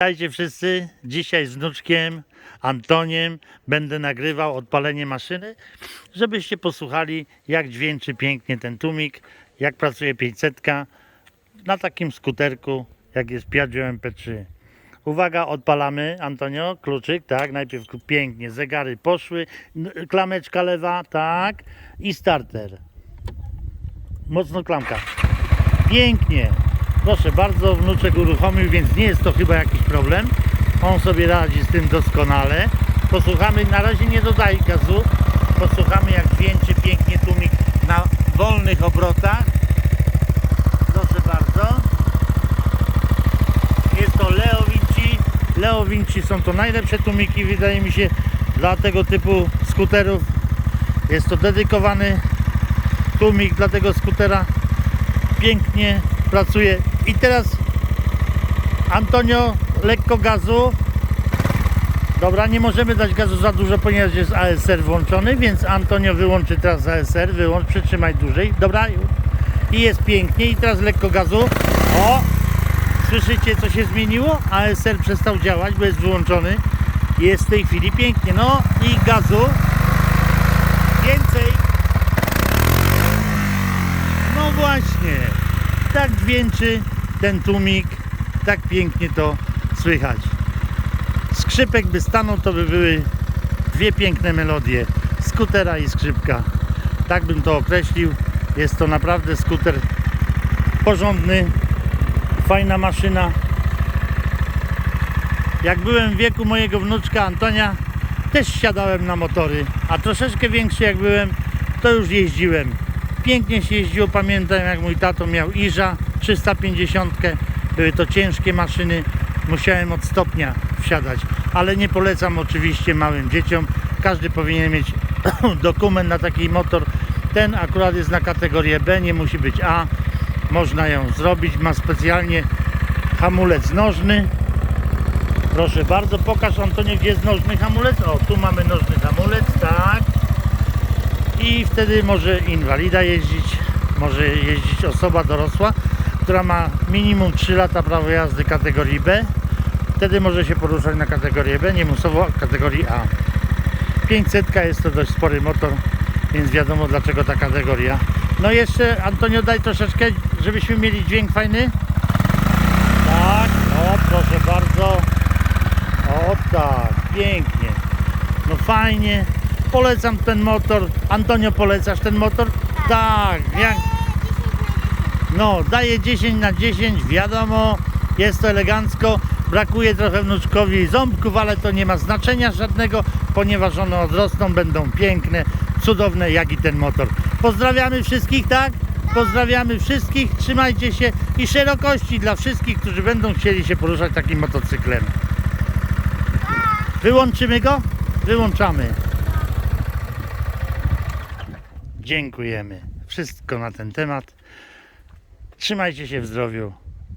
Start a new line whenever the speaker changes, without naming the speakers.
Witajcie wszyscy. Dzisiaj z wnuczkiem Antoniem będę nagrywał odpalenie maszyny, żebyście posłuchali jak dźwięczy pięknie ten tłumik, jak pracuje 500 na takim skuterku jak jest Piaggio MP3. Uwaga, odpalamy. Antonio, kluczyk, tak, najpierw pięknie, zegary poszły, klameczka lewa, tak i starter. Mocno klamka. Pięknie. Proszę bardzo, wnuczek uruchomił, więc nie jest to chyba jakiś problem. On sobie radzi z tym doskonale. Posłuchamy, na razie nie dodaj gazu. Posłuchamy jak dźwięczy pięknie tłumik na wolnych obrotach. Proszę bardzo. Jest to Leo Vinci. Leo Vinci są to najlepsze tłumiki, wydaje mi się, dla tego typu skuterów. Jest to dedykowany tłumik dla tego skutera pięknie pracuje. I teraz Antonio, lekko gazu. Dobra, nie możemy dać gazu za dużo, ponieważ jest ASR włączony, więc Antonio wyłączy teraz ASR, wyłącz, przytrzymaj dłużej. Dobra, i jest pięknie. I teraz lekko gazu. O! Słyszycie, co się zmieniło? ASR przestał działać, bo jest wyłączony. Jest w tej chwili pięknie. No i gazu. Więcej. No właśnie, tak dźwięczy ten tłumik, tak pięknie to słychać. Skrzypek by stanął, to by były dwie piękne melodie, skutera i skrzypka. Tak bym to określił. Jest to naprawdę skuter porządny, fajna maszyna. Jak byłem w wieku mojego wnuczka Antonia, też siadałem na motory, a troszeczkę większy jak byłem, to już jeździłem. Pięknie się jeździło, pamiętam jak mój tato miał Iża 350. Były to ciężkie maszyny, musiałem od stopnia wsiadać, ale nie polecam oczywiście małym dzieciom. Każdy powinien mieć dokument na taki motor. Ten akurat jest na kategorię B, nie musi być A. Można ją zrobić, ma specjalnie hamulec nożny. Proszę bardzo, pokaż Antonie, gdzie jest nożny hamulec. O, tu mamy nożny hamulec, tak. I wtedy może inwalida jeździć, może jeździć osoba dorosła, która ma minimum 3 lata prawo jazdy kategorii B. Wtedy może się poruszać na kategorię B, nie musowo kategorii A. 500 jest to dość spory motor, więc wiadomo dlaczego ta kategoria. No jeszcze Antonio daj troszeczkę, żebyśmy mieli dźwięk fajny. Tak, no proszę bardzo. O tak, pięknie. No fajnie. Polecam ten motor. Antonio, polecasz ten motor? Tak. Jak... No, daje 10 na 10, wiadomo. Jest to elegancko. Brakuje trochę wnuczkowi ząbków, ale to nie ma znaczenia żadnego, ponieważ one odrosną, będą piękne, cudowne, jak i ten motor. Pozdrawiamy wszystkich, tak? Pozdrawiamy wszystkich, trzymajcie się i szerokości dla wszystkich, którzy będą chcieli się poruszać takim motocyklem. Wyłączymy go? Wyłączamy. Dziękujemy. Wszystko na ten temat. Trzymajcie się w zdrowiu.